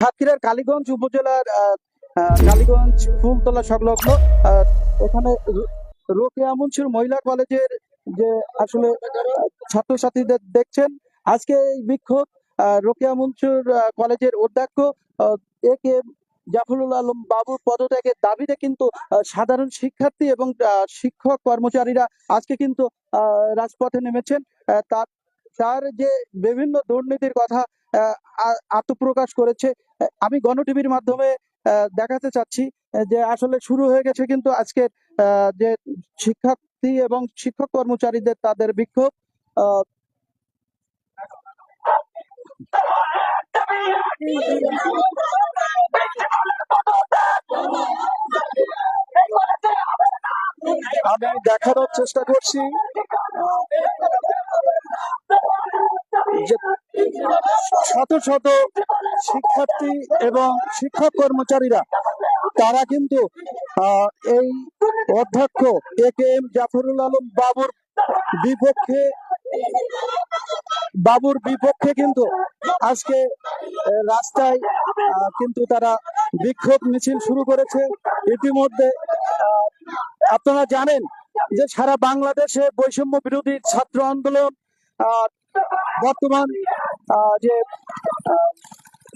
সাতক্ষীরার কালীগঞ্জ উপজেলার কালীগঞ্জ ফুলতলা সংলগ্ন এখানে রোকেয়া মুন্সির মহিলা কলেজের যে আসলে ছাত্রছাত্রীদের দেখছেন, আজকে এই বিক্ষোভ রোকেয়া মুন্সির কলেজের অধ্যক্ষ এ কে জাফরুল আলম বাবুর পদত্যাগের দাবিতে কিন্তু সাধারণ শিক্ষার্থী এবং শিক্ষক কর্মচারীরা আজকে কিন্তু রাজপথে নেমেছেন। তার তার যে বিভিন্ন দুর্নীতির কথা আত্মপ্রকাশ করেছে। আমি গণ টিভির মাধ্যমে দেখাতে চাচ্ছি যে আসলে শুরু হয়ে গেছে কিন্তু আজকের আহ, যে শিক্ষার্থী এবং শিক্ষক কর্মচারীদের তাদের বিক্ষোভ আমি দেখানোর চেষ্টা করছি শত শত শিক্ষার্থী এবং শিক্ষক কর্মচারীরা, তারা কিন্তু এই অধ্যক্ষ A K M Jafrul Alam বাবুর বিপক্ষে বাবুর বিপক্ষে কিন্তু আজকে রাস্তায় কিন্তু তারা বিক্ষোভ মিছিল শুরু করেছে। ইতিমধ্যে আপনারা জানেন যে সারা বাংলাদেশে বৈষম্য বিরোধী ছাত্র আন্দোলন বর্তমান যে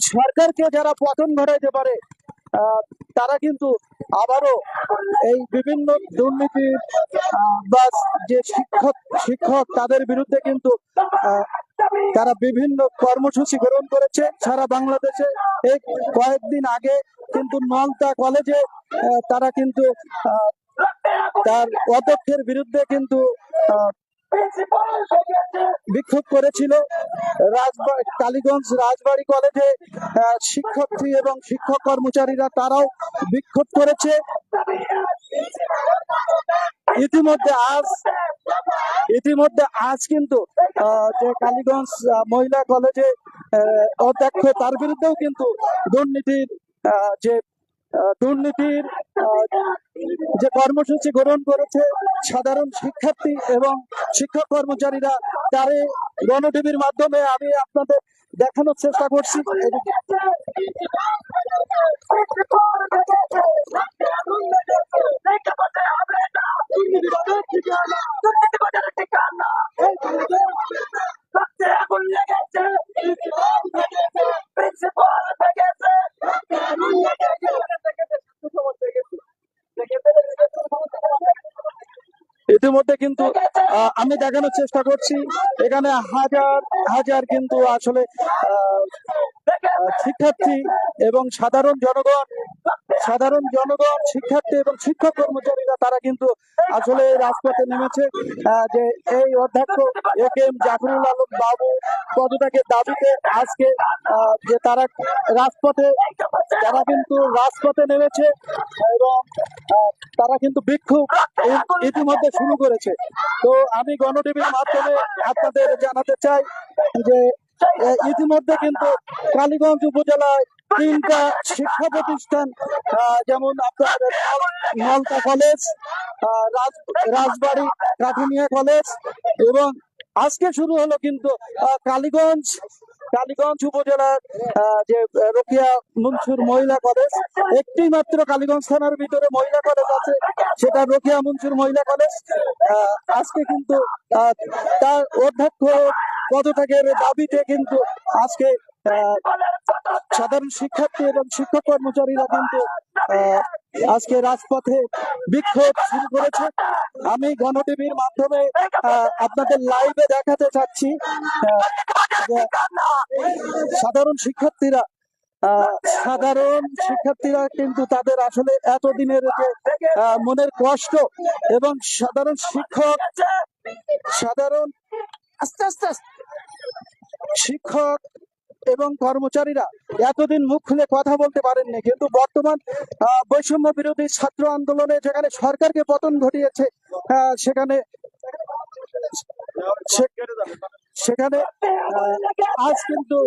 সরকারকে যারা পতন ঘটাইতে পারে তারা কিন্তু আবারও এই বিভিন্ন দুর্নীতি বা যে শিক্ষক শিক্ষক তাদের বিরুদ্ধে কিন্তু তারা বিভিন্ন কর্মসূচি গ্রহণ করেছে সারা বাংলাদেশে। এই কয়েকদিন আগে কিন্তু নলতা কলেজে তারা কিন্তু তার অধ্যক্ষের বিরুদ্ধে কিন্তু বিক্ষোভ করেছিল কালীগঞ্জ রাজবাড়ী কলেজে শিক্ষার্থী এবং শিক্ষক কর্মচারীরা তারাও বিক্ষোভ করেছে। ইতিমধ্যে আজ ইতিমধ্যে আজ কিন্তু যে কালীগঞ্জ মহিলা কলেজে অধ্যক্ষ, তার বিরুদ্ধেও কিন্তু দুর্নীতির যে দুর্নীতির যে কর্মসূচি গ্রহণ করেছে সাধারণ শিক্ষার্থী এবং শিক্ষক কর্মচারীরা, তারে গণটিভির মাধ্যমে আমি আপনাদের দেখানোর চেষ্টা করছি। ইতিমধ্যে কিন্তু আমি দেখানোর চেষ্টা করছি। এখানে হাজার হাজার কিন্তু আসলে শিক্ষার্থী এবং সাধারণ জনগণ সাধারণ জনগণ, শিক্ষার্থী এবং শিক্ষক কর্মচারীরা, তারা কিন্তু আসলে রাজপথে নেমেছে। যে এই অধ্যক্ষ A K M Jafrul Alam Babu পদত্যাগের দাবিতে আজকে যে তারা রাজপথে, তারা কিন্তু রাজপথে নেমেছে এবং তারা কিন্তু বিক্ষোভ ইতিমধ্যে শুরু করেছে। তো আমি গণটিভির মাধ্যমে আপনাদের জানাতে চাই যে ইতিমধ্যে কিন্তু কালীগঞ্জ উপজেলায় তিনটা শিক্ষা প্রতিষ্ঠান যেমন আপনার নলতা কলেজ রাজবাড়ী কাঠুনিয়া কলেজ এবং আজকে শুরু হলো কিন্তু কালীগঞ্জ কালীগঞ্জ উপজেলার যে রোকিয়া মুনসুর মহিলা কলেজ একটি মাত্র কালীগঞ্জ থানার ভিতরে মহিলা কলেজ আছে, সেটা রোকিয়া মুনসুর মহিলা কলেজ আজকে কিন্তু তার অধ্যক্ষ পদত্যাগের দাবিতে কিন্তু আজকে সাধারণ শিক্ষার্থী এবং শিক্ষক কর্মচারীরা কিন্তু আজকে রাজপথে বিক্ষোভ শুরু করেছে। আমি গণটিভির মাধ্যমে আপনাদের লাইভে দেখাতে চাচ্ছি সাধারণ শিক্ষার্থীরা সাধারণ শিক্ষার্থীরা কিন্তু তাদের আসলে এতদিনের যে মনের কষ্ট এবং সাধারণ শিক্ষক, সাধারণ আস্তে আস্তে, শিক্ষক এবং কর্মচারীরা এতদিন মুখ খুলে কথা বলতে পারেননি, কিন্তু বর্তমান বৈষম্য বিরোধী ছাত্র আন্দোলনে যেখানে সরকারকে পতন ঘটিয়েছে সেখানে সেখানে আজ কিন্তু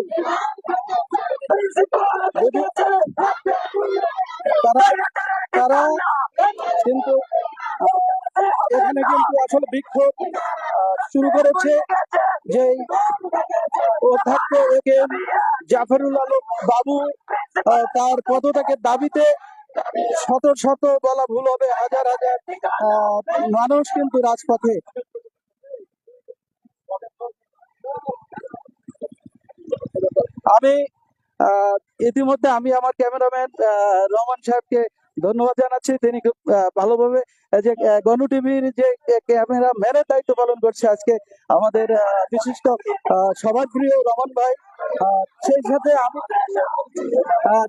তারা তারা কিন্তু এখানে কিন্তু আসলে বিক্ষোভ শুরু করেছে যে অধ্যক্ষ A K M Jafrul Alam Babu তার পদত্যাগের দাবিতে শত শত বলা ভুল হবে, হাজার হাজার মানুষ কিন্তু রাজপথে। আমি ইতিমধ্যে আমি আমার ক্যামেরাম্যান রহমান সাহেবকে ধন্যবাদ জানাচ্ছি। তিনি খুব ভালোভাবে যে গণ টিভির যে ক্যামেরা ম্যানের দায়িত্ব পালন করছে আজকে আমাদের বিশিষ্ট সবার প্রিয় রমন ভাই। সেই সাথে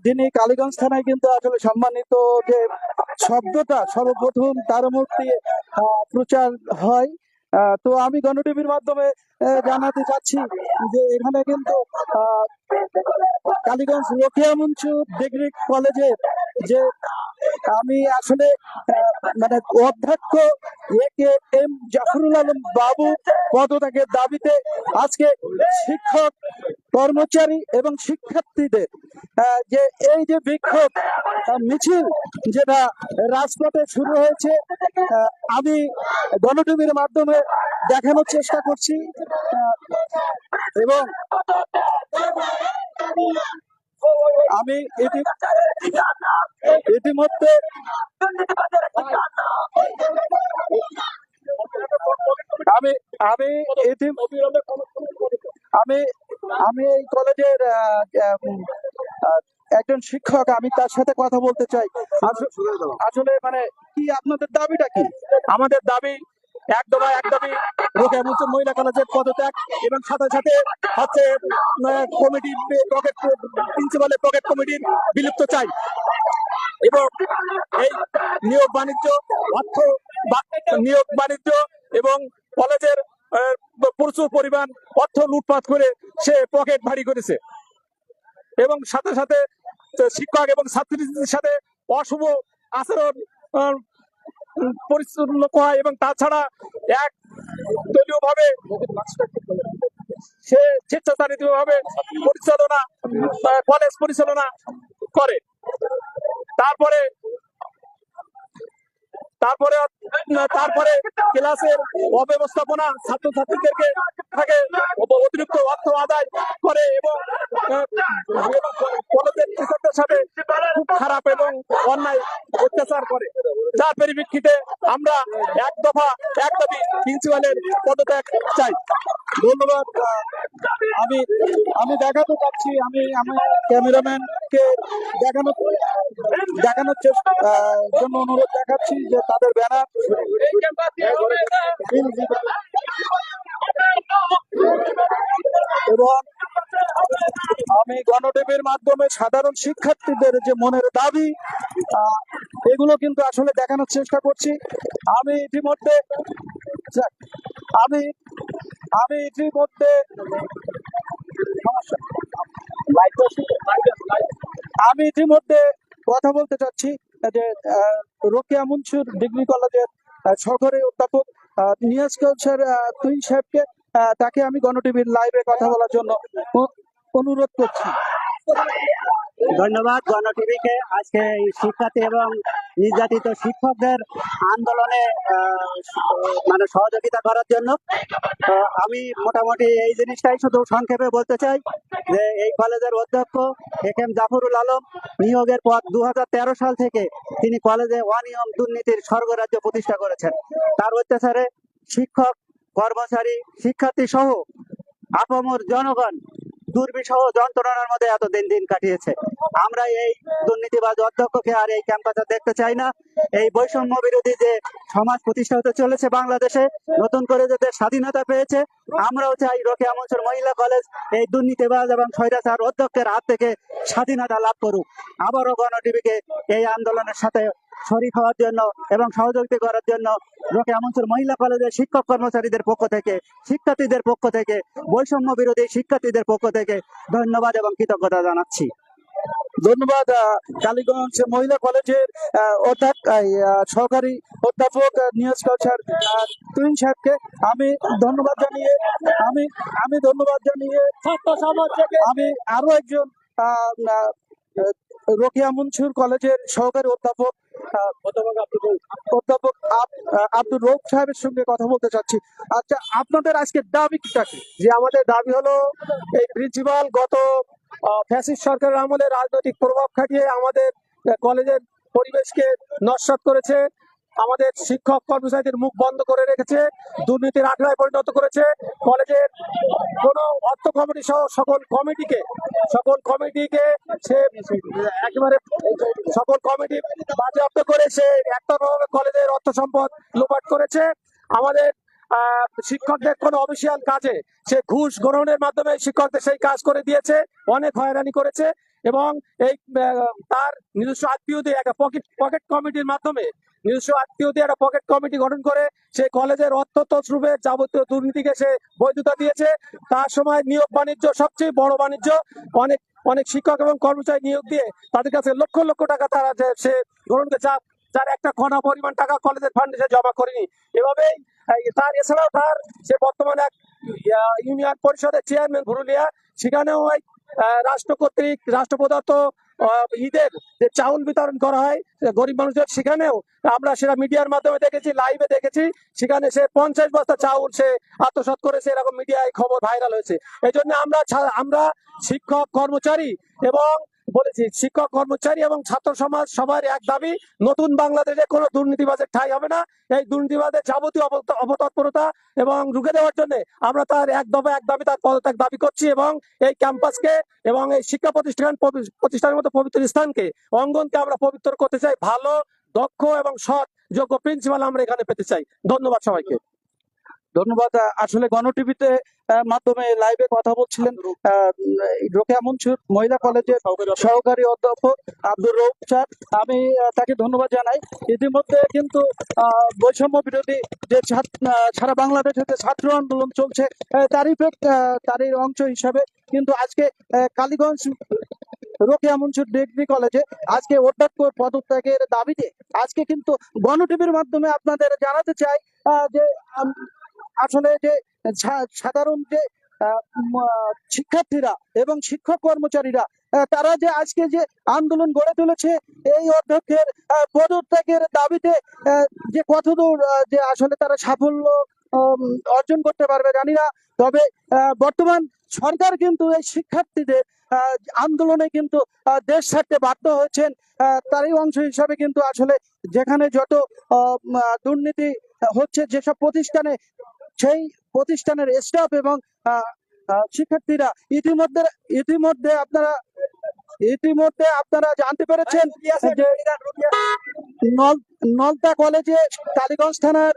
যিনি কালীগঞ্জ থানায় কিন্তু আসলে সম্মানিত যে শব্দটা সর্বপ্রথম তার মূর্তি প্রচার হয়। তো আমি গণ টিভির মাধ্যমে জানাতে চাচ্ছি যে এখানে কিন্তু কালীগঞ্জ রোকিয়া মঞ্চু ডিগ্রি কলেজে যে আমি আসলে মানে অধ্যক্ষ A K M Jafrul Alam Babu পদত্যাগের দাবিতে আজকে শিক্ষক কর্মচারী এবং শিক্ষার্থীদের যে এই যে বিক্ষোভ মিছিল যেটা রাজপথে শুরু হয়েছে আমি গণটিভির মাধ্যমে দেখানোর চেষ্টা করছি এবং আমি ইতি- ইতিমধ্যে আমি আমি ইতি- আমি আমি এই কলেজের একজন শিক্ষক, আমি তার সাথে কথা বলতে চাই। আস- আসলে মানে কি আপনাদের দাবিটা কি? আমাদের দাবি এক দফা এক মুসলিম মহিলা কলেজের পদত্যাগ এবং সাথে সাথে হচ্ছে কমিটি, পকেট প্রিন্সিপালের পকেট কমিটির বিলুপ্ত চাই। এবং এই নিয়োগ বাণিজ্য, অর্থ নিয়োগ বাণিজ্য এবং কলেজের প্রচুর পরিমাণ অর্থ লুটপাট করে সে পকেট ভারী করেছে। এবং সাথে সাথে শিক্ষক এবং ছাত্রীদের সাথে অশুভ আচরণ পরিচালনা করা এবং তাছাড়া এক দলীয় ভাবে সে স্বেচ্ছাচারিত ভাবে পরিচালনা কলেজ পরিচালনা করে। তারপরে তারপরে তারপরে ক্লাসের অব্যবস্থাপনা ছাত্রছাত্রীদেরকে থাকে অতিরিক্ত অর্থ আদায় করে এবং কলেজের টিচারদের সাথে খুব খারাপ এবং অন্যায় অত্যাচার করে। যার পরিপ্রেক্ষিতে আমরা এক দফা, এক দাবি প্রিন্সিপালের পদত্যাগ চাই। ধন্যবাদ। আমি আমি দেখাতে চাচ্ছি, আমি আমার ক্যামেরাম্যানকে দেখানো দেখানোর জন্য অনুরোধ দেখাচ্ছি যে তাদের ব্যানার এবং আমি গণটেপের মাধ্যমে সাধারণ শিক্ষার্থীদের যে মনের দাবি এগুলো কিন্তু আসলে দেখানোর চেষ্টা করছি। আমি ইতিমধ্যে আমি আমি ইতিমধ্যে আমি ইতিমধ্যে কথা বলতে চাচ্ছি। যে রোকেয়া মুন্সুর ডিগ্রি কলেজের সহকারী অধ্যাপক নিয়াজ কৌশার তুইন সাহেবকে তাকে আমি গণটিভির লাইভে কথা বলার জন্য অনুরোধ করছি। ধন্যবাদ গণ টিভিকে আজকে এই শিক্ষার্থী এবং নির্যাতিত শিক্ষকদের আন্দোলনে মানে সহযোগিতা করার জন্য আমি মোটামুটি এই জিনিসটাই শুধু সংক্ষেপে বলতে চাই যে এই কলেজের অধ্যক্ষ এ এম জাফরুল আলম নিয়োগের পর দু হাজার তেরো সাল থেকে তিনি কলেজে অনিয়ম দুর্নীতির স্বর্গরাজ্য প্রতিষ্ঠা করেছেন। তার অত্যাচারে শিক্ষক, কর্মচারী শিক্ষার্থী সহ আপামর জনগণ দুর্বিষহ যন্ত্রণার মধ্যে এত দিন দিন কাটিয়েছে। আমরা এই দুর্নীতিবাজ অধ্যক্ষকে আর এই ক্যাম্পাসে দেখতে চাই না। এই বৈষম্য বিরোধী যে সমাজ প্রতিষ্ঠা হতে চলেছে বাংলাদেশে, নতুন করে যে দেশ স্বাধীনতা পেয়েছে, আমরাও চাই রোকেয়া মঞ্চুর মহিলা কলেজ এই দুর্নীতিবাজ এবং স্বৈরাচার অধ্যক্ষের হাত থেকে স্বাধীনতা লাভ করুক। আবারও গণ টিভিকে এই আন্দোলনের সাথে শরীক হওয়ার জন্য এবং সহযোগিতা করার জন্য রোকেয়া মঞ্চুর মহিলা কলেজের শিক্ষক কর্মচারীদের পক্ষ থেকে, শিক্ষার্থীদের পক্ষ থেকে, বৈষম্য বিরোধী শিক্ষার্থীদের পক্ষ থেকে ধন্যবাদ এবং কৃতজ্ঞতা জানাচ্ছি। ধন্যবাদ কালীগঞ্জ মহিলা কলেজের আহ, সহকারী অধ্যাপক নিয়াজ কৌশার তুইন সাহেবকে আমি ধন্যবাদ জানিয়ে আমি আমি ধন্যবাদ জানিয়ে ছাত্র সমাজ থেকে আমি আরও একজন রোকেয়া মনসুর কলেজের সহকারী অধ্যাপক অধ্যাপক আব- আহ, আব্দুর রৌফ সাহেবের সঙ্গে কথা বলতে চাচ্ছি। আচ্ছা আপনাদের আজকে দাবিটা কি যে আমাদের দাবি হলো এই প্রিন্সিপাল গত ফ্যাসিস্ট সরকারের আমলে রাজনৈতিক প্রভাব খাটিয়ে আমাদের কলেজের পরিবেশকে নস্বাত করেছে, আমাদের শিক্ষক কর্মচারীদের মুখ বন্ধ করে রেখেছে, দুর্নীতির আখড়ায় পরিণত করেছে, কলেজের কোন অর্থ কমিটি সহ সকল কমিটিকে সকল কমিটিকে সে একেবারে সকল কমিটি বাজেয়াপ্ত করে সে কলেজের অর্থ সম্পদ লোপাট করেছে। আমাদের শিক্ষকদের কোন অফিসিয়াল কাজে সে ঘুষ গ্রহণের মাধ্যমে শিক্ষকদের সেই কাজ করে দিয়েছে, অনেক হয়রানি করেছে এবং এই তার নিজস্ব আত্মীয় দিয়ে একটা পকেট পকেট কমিটির মাধ্যমে নিজস্ব আত্মীয় দিয়ে একটা পকেট কমিটি গঠন করে সে কলেজের অর্থ তছরূপে যাবতীয় দুর্নীতিকে সে বৈধতা দিয়েছে। তার সময় নিয়োগ বাণিজ্য সবচেয়ে বড় বাণিজ্য। অনেক অনেক শিক্ষক এবং কর্মচারী নিয়োগ দিয়ে তাদের কাছে লক্ষ লক্ষ টাকা তারা সে গ্রহণ করে যার একটা কণা পরিমাণ টাকা কলেজের ফান্ডে সে জমা করেনি। এভাবেই তার এছাড়াও তার সে বর্তমানে এক ইউনিয়ন পরিষদের চেয়ারম্যান ভুরুলিয়া সেখানেও ওই রাষ্ট্র কর্তৃক রাষ্ট্র প্রদত্ত আহ, ঈদের যে চাউল বিতরণ করা হয় গরিব মানুষদের সেখানেও আমরা সেটা মিডিয়ার মাধ্যমে দেখেছি লাইভে দেখেছি সেখানে সে পঞ্চাশ বস্তা চাউল সে আত্মসাৎ করেছে এরকম মিডিয়ায় খবর ভাইরাল হয়েছে। এই জন্য আমরা আমরা শিক্ষক কর্মচারী এবং বলেছি, শিক্ষক, কর্মচারী এবং ছাত্র সমাজ সবার এক দাবি, নতুন বাংলাদেশে কোনো দুর্নীতিবাজের ঠাই হবে না। এই দুর্নীতিবাদের যাবতীয় অবত- অপতৎপরতা এবং রুখে দেওয়ার জন্য আমরা তার এক দফা এক দাবি, তার পদত্যাগ দাবি করছি এবং এই ক্যাম্পাসকে এবং এই শিক্ষা প্রতিষ্ঠান প্রতিষ্ঠানের মতো পবিত্র স্থানকে, অঙ্গনকে আমরা পবিত্র করতে চাই। ভালো, দক্ষ এবং সৎ, যোগ্য প্রিন্সিপাল আমরা এখানে পেতে চাই। ধন্যবাদ সবাইকে। ধন্যবাদ। আসলে গণটিভিতে মাধ্যমে লাইভে কথা বলছিলেন রোকেয়া মনসুর মহিলা কলেজের সহকারী অধ্যাপক। আব্দুর রৌফ স্যার। আমি তাকে ধন্যবাদ জানাই। ইতিমধ্যে কিন্তু বৈষম্য বিরোধী যে ছাত্র- সারা বাংলাদেশে যে ছাত্র আন্দোলন চলছে তারই তারই অংশ হিসাবে কিন্তু আজকে কালীগঞ্জ রোকেয়া মনসুর ডিগ্রি কলেজে আজকে অধ্যক্ষ পদত্যাগের দাবিতে আজকে কিন্তু গণটিভির মাধ্যমে আপনাদের জানাতে চাই আহ, যে আসলে যে সাধারণ যে শিক্ষার্থীরা এবং শিক্ষক কর্মচারীরা তারা যে আজকে যে আন্দোলন গড়ে তুলেছে, এই অধ্যক্ষের পদত্যাগের দাবিতে যে কতদূর যে আসলে তারা সাফল্য অর্জন করতে পারবে, জানি না। তবে বর্তমান সরকার কিন্তু এই শিক্ষার্থীদের আন্দোলনে কিন্তু দেশ ছাড়তে বাধ্য হয়েছেন। তারই অংশ হিসাবে কিন্তু আসলে যেখানে যত দুর্নীতি হচ্ছে, যেসব প্রতিষ্ঠানে, সেই প্রতিষ্ঠানের স্টাফ এবং শিক্ষার্থীরা ইতিমধ্যে ইতিমধ্যে আপনারা ইতিমধ্যে আপনারা জানতে পেরেছেন যে নলতা কলেজে কালীগঞ্জ থানার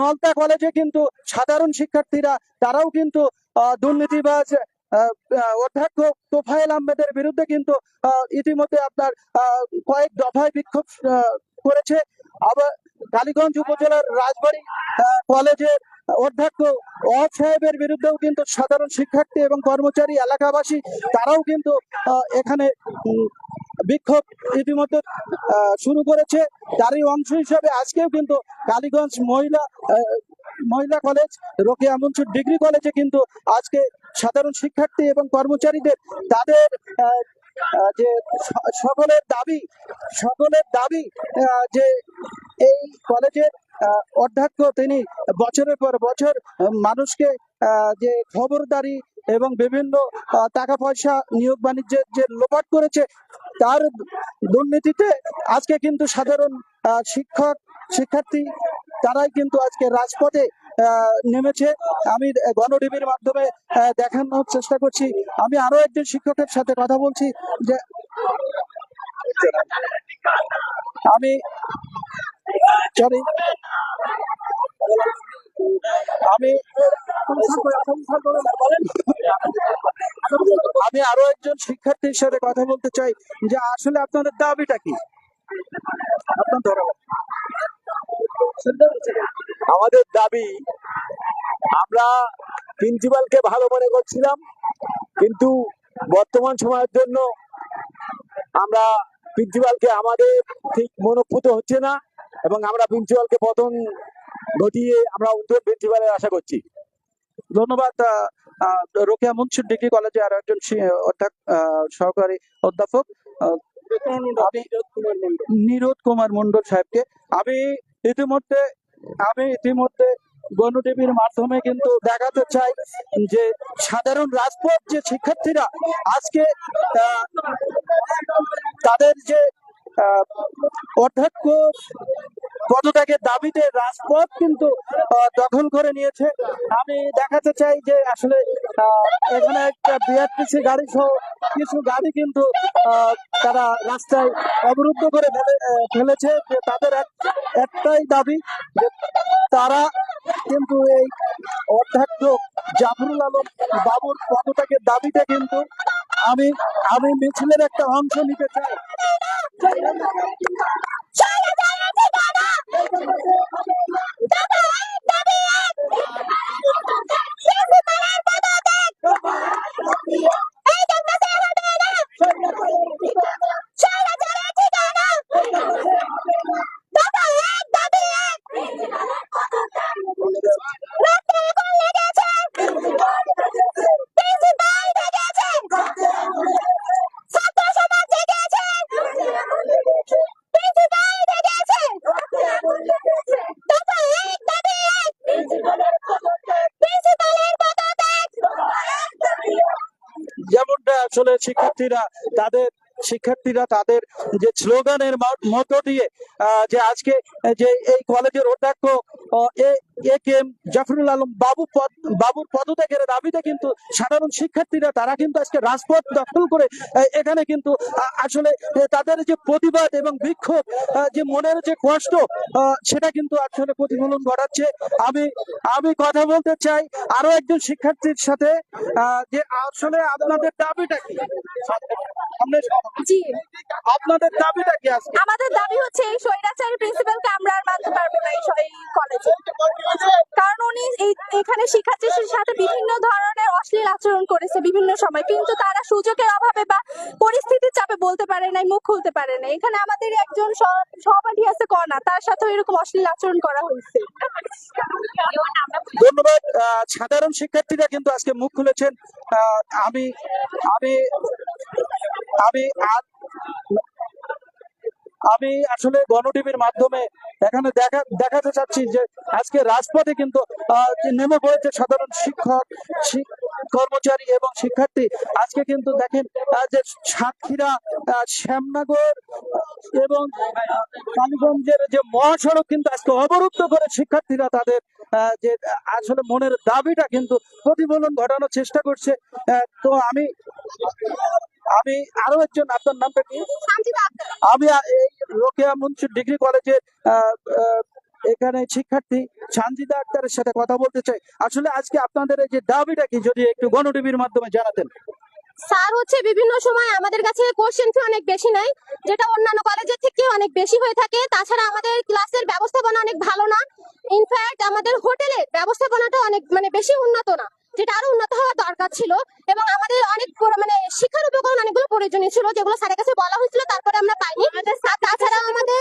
নলতা কলেজে কিন্তু সাধারণ শিক্ষার্থীরা, তারাও কিন্তু দুর্নীতিবাজ অধ্যক্ষ তোফায়েল আহমেদের বিরুদ্ধে কিন্তু ইতিমধ্যে আপনার কয়েক দফায় বিক্ষোভ করেছে। আবার কালীগঞ্জ উপজেলার রাজবাড়ী কলেজের অধ্যক্ষ ওয়াব সাহেবের বিরুদ্ধেও কিন্তু সাধারণ শিক্ষার্থী এবং কর্মচারী, এলাকাবাসী, তারাও কিন্তু এখানে বিক্ষোভ ইতিমধ্যে শুরু করেছে। তারই অংশ হিসাবে আজকেও কিন্তু কালীগঞ্জ মহিলা মহিলা কলেজ রোকেয়া মনসুর ডিগ্রি কলেজে কিন্তু আজকে সাধারণ শিক্ষার্থী এবং কর্মচারীদের তাদের যে সকলের দাবি সকলের দাবি যে এই কলেজের অধ্যক্ষ তিনি বছরের পর বছর মানুষকে যে খবরদারি এবং বিভিন্ন টাকা পয়সা নিয়োগ বাণিজ্যের যে লোপাট করেছে, তার দুর্নীতিতে আজকে কিন্তু সাধারণ শিক্ষক, শিক্ষার্থী, তারাই কিন্তু আজকে রাজপথে নেমেছে। আমি গণটিভির মাধ্যমে দেখানোর চেষ্টা করছি। আমি আরও একজন শিক্ষকের সাথে কথা বলছি যে, আমি সরি আমি আমি আরও একজন শিক্ষার্থীর সাথে কথা বলতে চাই যে আসলে আপনাদের দাবিটা কি? আমাদের দাবি, আমরা প্রিন্সিপালকে ভালো মনে করছিলাম, কিন্তু বর্তমান সময়ের জন্য আমরা প্রিন্সিপালকে আমাদের ঠিক মনোপুত হচ্ছে না। এবং আমরা প্রিন্সিপালকে পতন ঘটিয়ে আমরা উদ্যোগ প্রিন্সিপালের আশা করছি। ধন্যবাদ রোকেয়া মুন্সির ডিগ্রি কলেজে আর একজন আহ, সহকারী অধ্যাপক নিরোদ কুমার মন্ডল সাহেবকে। আমি ইতিমধ্যে আমি ইতিমধ্যে গণ টিভির মাধ্যমে কিন্তু দেখাতে চাই যে সাধারণ রাজপথ যে শিক্ষার্থীরা আজকে তাদের যে অধ্যক্ষ পদত্যাগের দাবিতে রাজপথ কিন্তু দখল করে নিয়েছে। আমি দেখাতে চাই যে আসলে এখানে একটা বিআরটিসি গাড়ি সহ কিছু গাড়ি কিন্তু তারা রাস্তায় অবরুদ্ধ করে ফেলে- ফেলেছে। তাদের এক- একটাই দাবি তারা কিন্তু এই অধ্যক্ষ জাফরুল আলম বাবুর পদত্যাগের দাবিতে কিন্তু আমি আমি মিছিলের একটা অংশ নিতে চাই। যেমনটা আসলে শিক্ষার্থীরা তাদের শিক্ষার্থীরা তাদের যে স্লোগানের মা- মধ্য দিয়ে যে আজকে যে এই কলেজের অধ্যক্ষ A A K M Jafrul Alam Babu পদ বাবুর পদত্যাগের দাবিতে কিন্তু সাধারণ শিক্ষার্থীরা তারা কিন্তু আজকে রাজপথ দখল করে এখানে কিন্তু আসলে তাদের যে প্রতিবাদ এবং বিক্ষোভ যে মনের যে কষ্ট সেটা কিন্তু আসলে প্রতিফলন ঘটাচ্ছে। আমি আমি কথা বলতে চাই আরও একজন শিক্ষার্থীর সাথে যে আসলে আপনাদের দাবিটা কি? আপনাদের দাবিটা কি আমাদের দাবি হচ্ছে এই স্বৈরাচারী প্রিন্সিপালকে আমরা আর মানতে পারব না এই কলেজে। কারণ উনি এখানে শিক্ষার্থীদের সাথে বিভিন্ন ধরনের অশ্লীল আচরণ করেছে বিভিন্ন সময়। কিন্তু তারা সুযোগের অভাবে বা পরিস্থিতির চাপে বলতে পারে নাই, মুখ খুলতে পারে না এখানে আমাদের একজন সহ- সহপাঠী আছে কণা তার সাথে এরকম অশ্লীল আচরণ করা হয়েছে। ধন্যবাদ। সাধারণ শিক্ষার্থীরা কিন্তু আজকে মুখ খুলেছেন। আমি আমি আমি আমি আসলে গণটিভির মাধ্যমে এখানে দেখা, দেখাতে চাচ্ছি যে আজকে রাজপথে কিন্তু নেমে পড়েছে সাধারণ শিক্ষক, শিক- কর্মচারী এবং শিক্ষার্থী। আজকে কিন্তু দেখেন যে সাতক্ষীরা শ্যামনগর এবং কালীগঞ্জের যে মহাসড়ক কিন্তু আজকে অবরুদ্ধ করে শিক্ষার্থীরা তাদের যে আসলে মনের দাবিটা কিন্তু প্রতিফলন ঘটানোর চেষ্টা করছে। তো আমি আমি আরও একজন আপনার নামটা কি? আমি এই রোকেয়া মনসুর ডিগ্রি আহ, এখানে শিক্ষার্থী সানজিদা আক্তারের সাথে কথা বলতে চাই। আসলে আজকে আপনাদের এই যে দাবিটা কি যদি একটু গণটিভির মাধ্যমে জানাতেন। স্যার হচ্ছে বিভিন্ন সময় আমাদের কাছে কোশ্চেন ফি অনেক বেশি নেয় যেটা অন্যান্য কলেজের থেকে অনেক বেশি হয়ে থাকে। তাছাড়া আমাদের ক্লাসের ব্যবস্থাপনা অনেক ভালো না। ইনফ্যাক্ট আমাদের হোটেলের ব্যবস্থাপনাটা অনেক মানে বেশি উন্নত না। যেটা আরও উন্নত হওয়া দরকার ছিল এবং আমাদের অনেক মানে শিক্ষার উপকরণ অনেকগুলো প্রয়োজনীয় ছিল যেগুলো স্যারের কাছে বলা হয়েছিল তারপরে আমরা পাইনি। তাছাড়া আমাদের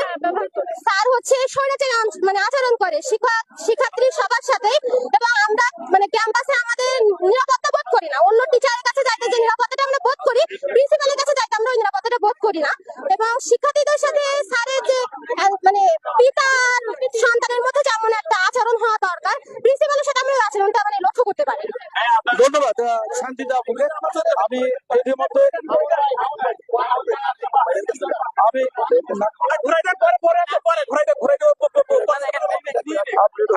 স্যার হচ্ছে স্বৈরাচারী মানে আচরণ করে শিক্ষক শিক্ষার্থী সবার সাথে এবং আমরা মানে ক্যাম্পাসে আমাদের নিরাপত্তা বোধ করি না। অন্য টিচারের কাছে যাইতে যে নিরাপত্তাটা আমরা বোধ করি প্রিন্সিপালের কাছে যাইতে আমরা ওই নিরাপত্তাটা বোধ করি না। এবং শিক্ষার্থীদের সাথে স্যারের যে মানে পিতার সন্তানের মধ্যে যেমন একটা আচরণ হওয়া দরকার প্রিন্সিপালের সাথে আমরা আচরণটা মানে লক্ষ্য করতে পারি না। ধন্যবাদ আপুকে আমি আমি দেন ঘুরাই দেন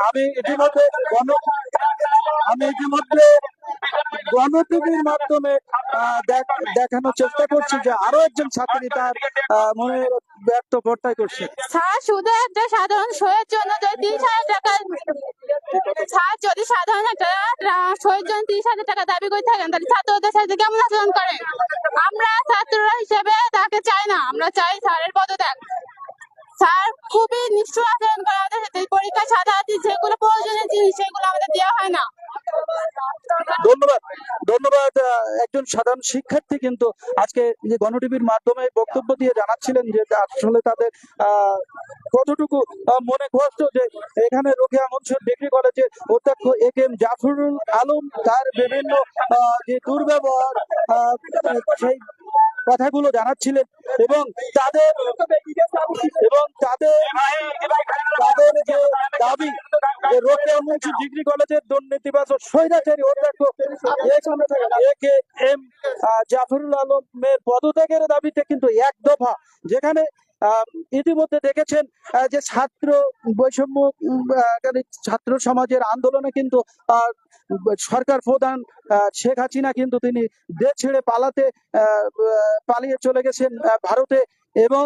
আমি ইতিমধ্যে গণ আমি ইতিমধ্যে গণটিভির মাধ্যমে দেখানোর চেষ্টা করছি যে আরও একজন ছাত্রী তার মনের ব্যর্থ ভর্তাই করছে। স্যার, শুধু একটা সাধারণ শোয়ের জন্য যদি তিরিশ হাজার টাকা স্যার, যদি সাধারণ একটা শোয়ের জন্য তিরিশ হাজার টাকা দাবি করে থাকেন, তাহলে ছাত্রদের সাথে কেমন আচরণ করেন? আমরা ছাত্ররা হিসেবে তাকে চাই না, আমরা চাই স্যারের পদত্যাগ। স্যার, খুবই নিষ্ঠুর আচরণ করে আমাদের সাথে। পরীক্ষা সাদা যেগুলো প্রয়োজনীয় জিনিস, সেগুলো আমাদের দেওয়া হয় না। ধন্যবাদ। ধন্যবাদ একজন সাধারণ শিক্ষার্থী কিন্তু আজকে যে গণটিভির মাধ্যমে বক্তব্য দিয়ে জানাচ্ছিলেন যে আসলে তাদের কতটুকু মনে কষ্ট যে এখানে রোকেয়া মনসুর ডিগ্রি কলেজে অধ্যক্ষ A K M Jafrul Alam তার বিভিন্ন যে দুর্ব্যবহার সেই কথাগুলো জানাচ্ছিলেন। এবং তাদের এবং তাদের তাদের যে দাবি যে রোকে মুন্সি ডিগ্রি কলেজের দুর্নীতিবাচক স্বৈরাচারী অধ্যক্ষ এ কে এম জাফরুল আলমের পদত্যাগের দাবিতে কিন্তু এক দফা যেখানে ইতিমধ্যে দেখেছেন যে ছাত্র বৈষম্য ছাত্র সমাজের আন্দোলনে কিন্তু সরকার প্রধান শেখ হাসিনা কিন্তু তিনি দেশ ছেড়ে পালাতে পালিয়ে চলে গেছেন ভারতে এবং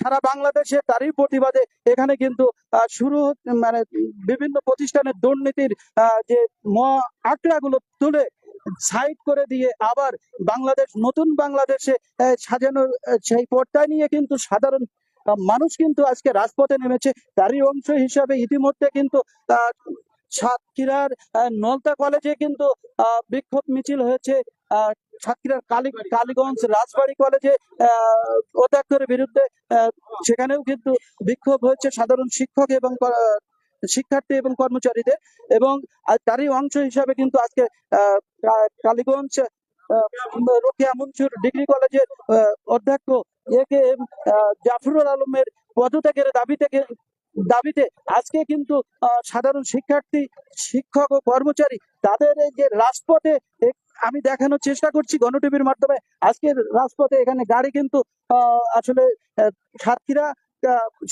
সারা বাংলাদেশে তারই প্রতিবাদে এখানে কিন্তু শুরু মানে বিভিন্ন প্রতিষ্ঠানের দুর্নীতির যে ম আঁকড়াগুলো তুলে সাইড করে দিয়ে আবার বাংলাদেশ, নতুন বাংলাদেশে সাজানোর সেই পর্দায় নিয়ে কিন্তু সাধারণ মানুষ কিন্তু আজকে রাজপথে নেমেছে। তারই অংশ হিসাবে ইতিমধ্যে কিন্তু সাতক্ষীরার নলতা কলেজে কিন্তু বিক্ষোভ মিছিল হয়েছে। সাতক্ষীরার কালী, কালীগঞ্জ রাজবাড়ী কলেজে অধ্যক্ষের বিরুদ্ধে সেখানেও কিন্তু বিক্ষোভ হয়েছে সাধারণ শিক্ষক এবং শিক্ষার্থী এবং কর্মচারীদের এবং তারই অংশ হিসাবে কিন্তু আজকে কালীগঞ্জ রোকেয়া মনসুর ডিগ্রি কলেজের অধ্যক্ষ এ কে এম জাফরুল আলমের পদত্যাগের দাবি থেকে দাবিতে আজকে কিন্তু সাধারণ শিক্ষার্থী শিক্ষক ও কর্মচারী তাদের এই যে রাজপথে আমি দেখানোর চেষ্টা করছি গণটিভির মাধ্যমে। আজকের রাজপথে এখানে গাড়ি কিন্তু আসলে আহ,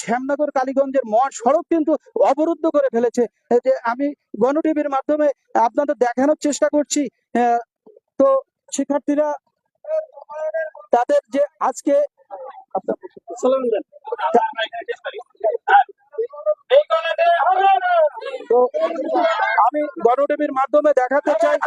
শ্যামনগর কালীগঞ্জের মহাসড়ক কিন্তু অবরুদ্ধ করে ফেলেছে যে আমি গণটিভির মাধ্যমে আপনাদের দেখানোর চেষ্টা করছি তো শিক্ষার্থীরা তাদের যে আজকে তো আমি গণটিভির মাধ্যমে দেখাতে চাই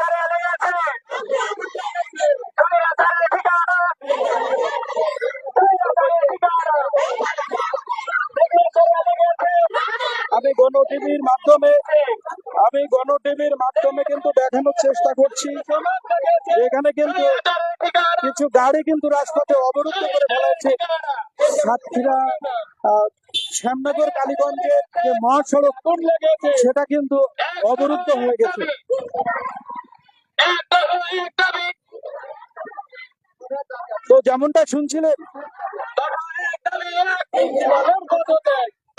আমি গণ টিভির মাধ্যমে, আমি গণ টিভির মাধ্যমে কিন্তু দেখানোর চেষ্টা করছি। এখানে কিন্তু কিছু গাড়ি কিন্তু রাজপথে অবরুদ্ধ করে ফেলা সাতক্ষীরা শ্যামনগর, কালীগঞ্জের যে মহাসড়ক, সেটা কিন্তু অবরুদ্ধ হয়ে গেছে। তো যেমনটা শুনছিলেন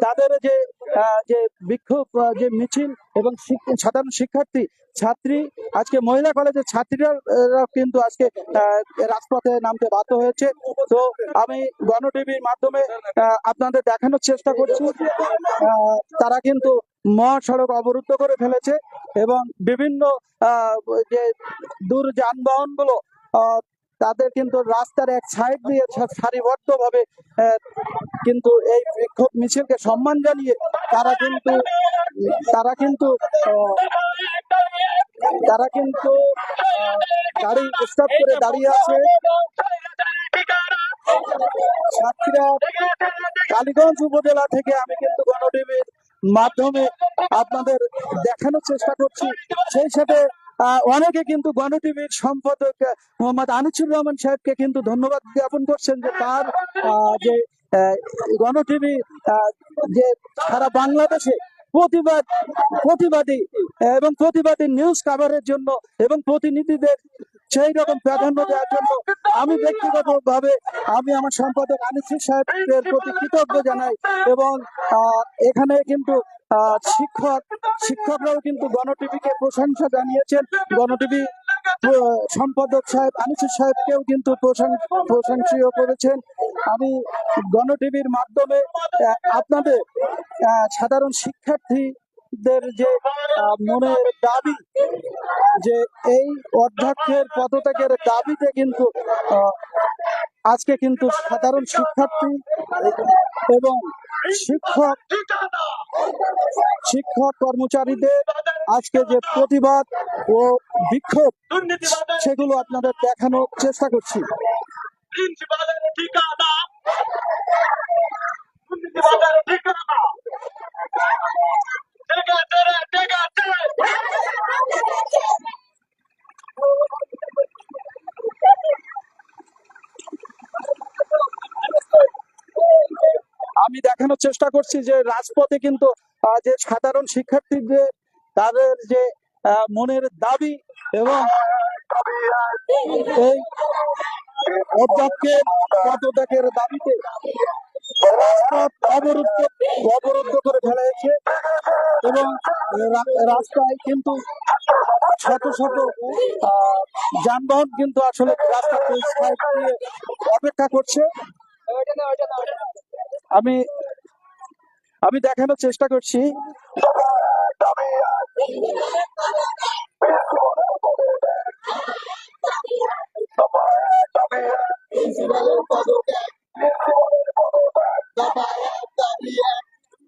তাদের যে যে বিক্ষোভ যে মিছিল এবং সাধারণ শিক্ষার্থী, ছাত্রী, আজকে মহিলা কলেজের ছাত্রীরা কিন্তু আজকে রাজপথে নামতে বাধ্য হয়েছে। তো আমি গণ টিভির মাধ্যমে আপনাদের দেখানোর চেষ্টা করছি। তারা কিন্তু মহাসড়ক অবরুদ্ধ করে ফেলেছে এবং বিভিন্ন যে দূর যানবাহনগুলো তাদের কিন্তু রাস্তার এক সাইড দিয়ে সারিবদ্ধ ভাবে কিন্তু এই বিক্ষোভ মিছিলকে সম্মান জানিয়ে তারা কিন্তু তারা কিন্তু তারা কিন্তু গাড়ি স্টপ করে দাঁড়িয়ে আছে। সাতক্ষীরা, কালীগঞ্জ উপজেলা থেকে আমি কিন্তু গণটিভির মাধ্যমে আপনাদের দেখানোর চেষ্টা করছি। সেই সাথে অনেকে কিন্তু গণটিভির সম্পাদক মোহাম্মদ আনিসুর রহমান সাহেবকে কিন্তু ধন্যবাদ জ্ঞাপন করছেন যে তার যে গণটিভি যে সারা বাংলাদেশে প্রতিবাদ, প্রতিবাদী এবং প্রতিবাদী নিউজ কাভারের জন্য এবং প্রতিনিধিদের সেই রকম প্রাধান্য দেওয়ার জন্য আমি ব্যক্তিগত ভাবে আমি আমার সম্পাদক আনিসুর সাহেবের প্রতি কৃতজ্ঞ জানাই এবং এখানে কিন্তু শিক্ষক শিক্ষকরাও কিন্তু গণটিভিকে প্রশংসা জানিয়েছেন। গণটিভি সম্পাদক সাহেব আনিসুর সাহেবকেও কিন্তু প্রশং- প্রশংসীয় করেছেন। আমি গণটিভির মাধ্যমে আপনাদের সাধারণ শিক্ষার্থীদের যে মনের দাবি, যে এই অধ্যক্ষের পদত্যাগের দাবিতে কিন্তু আজকে কিন্তু সাধারণ শিক্ষার্থী এবং শিক্ষক শিক্ষক কর্মচারীদের আজকে যে প্রতিবাদ ও বিক্ষোভ, সেগুলো আপনাদের দেখানোর চেষ্টা করছি। আমি দেখানোর চেষ্টা করছি যে রাজপথে কিন্তু যে সাধারণ শিক্ষার্থীদের, তাদের যে মনের দাবি এবং এই দাবিতে অবরুদ্ধ করে ফেলা হয়েছে এবং রাস্তায় কিন্তু শত শত যানবাহন কিন্তু আসলে রাস্তাতে অপেক্ষা করছে। আমি আমি দেখানোর চেষ্টা করছি।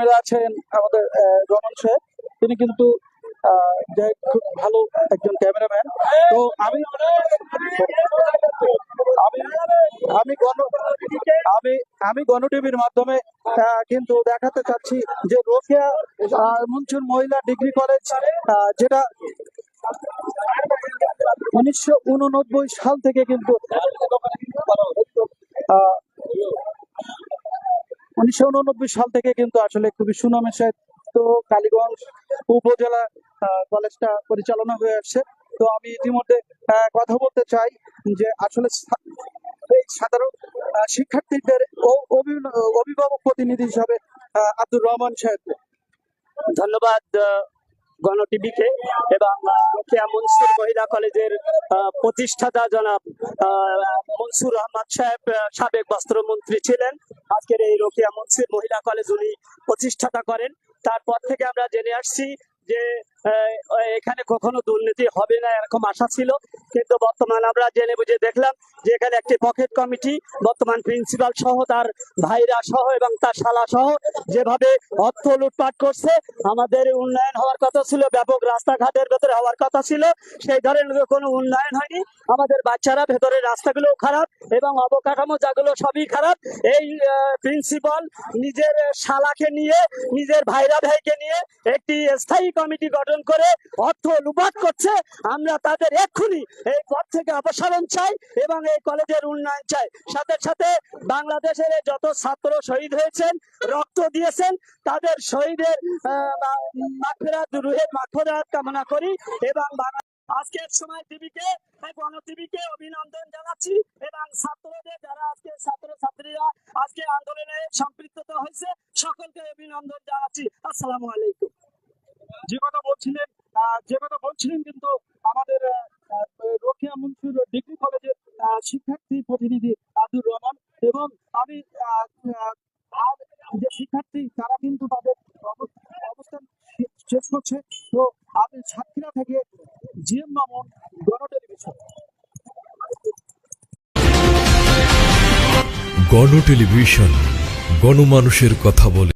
ক্যামেরা আছেন আমাদের রমন সাহেব। তিনি কিন্তু আহ, খুব ভালো একজন ক্যামেরাম্যান। তো আমি আমি আমি গণ আমি আমি মাধ্যমে কিন্তু দেখাতে চাচ্ছি যে রোকেয়া মনসুর মহিলা ডিগ্রি কলেজ যেটা উনিশশো উননব্বই সাল থেকে কিন্তু উনিশশো উননব্বই সাল থেকে কিন্তু আসলে খুবই সুনামের তো কালীগঞ্জ উপজেলা কলেজটা পরিচালনা হয়ে আসছে। তো আমি ইতিমধ্যে কথা বলতে চাই যে আসলে সাধারণ শিক্ষার্থীদের অভি- অভিভাবক প্রতিনিধি হিসাবে আব্দুর রহমান সাহেব। ধন্যবাদ গণ টিভিকে এবং রোকেয়া মনসুর মহিলা কলেজের প্রতিষ্ঠাতা জনাব মনসুর আহমদ সাহেব সাবেক বস্ত্রমন্ত্রী ছিলেন। আজকের এই রোকেয়া মনসুর মহিলা কলেজ উনি প্রতিষ্ঠাতা করেন। তারপর থেকে আমরা জেনে আসছি যে এখানে কখনো দুর্নীতি হবে না এরকম আশা ছিল। কিন্তু বর্তমান আমরা জেনে বুঝে দেখলাম যে এখানে একটি পকেট কমিটি, বর্তমান প্রিন্সিপাল সহ তার ভাইরা সহ এবং তার শালা সহ যেভাবে অর্থ লুটপাট করছে, আমাদের উন্নয়ন হওয়ার কথা ছিল, ব্যাপক রাস্তাঘাটের ভেতরে হওয়ার কথা ছিল, সেই ধরনের কোনো উন্নয়ন হয়নি। আমাদের বাচ্চারা ভেতরে রাস্তাগুলো খারাপ এবং অবকাঠামো যাগুলো সবই খারাপ। এই প্রিন্সিপাল নিজের শালাকে নিয়ে, নিজের ভাইরা ভাইকে নিয়ে একটি স্থায়ী কমিটি গঠন করে অর্থ লুপাট করছে। আমরা তাদের এক্ষুনি এই পদ থেকে অপসারণ চাই এবং এই কলেজের উন্নয়ন চাই। সাথে সাথে বাংলাদেশের যত ছাত্র শহীদ হয়েছেন, রক্ত দিয়েছেন, তাদের শহীদের মাখফেরাত রুহের মাখফেরাত কামনা করি এবং আজকের সময় টিভিকে গণ টিভিকে অভিনন্দন জানাচ্ছি এবং ছাত্রদের যারা আজকে ছাত্র ছাত্রীরা আজকে আন্দোলনে সম্পৃক্ততা হয়েছে, সকলকে অভিনন্দন জানাচ্ছি। আসসালামু আলাইকুম। যে কথা বলছিলেন যে কথা বলছিলেন কিন্তু আমাদের আহ, মনসুর ডিগ্রি কলেজের শিক্ষার্থী প্রতিনিধি আব্দুর রহমান এবং আমি যে শিক্ষার্থী তারা কিন্তু তাদের অব- অবস্থান শেষ করছে। তো আমি সাতক্ষীরা থেকে জিএম মামুন গণ টেলিভিশন। গণ টেলিভিশন গণমানুষের কথা বলে।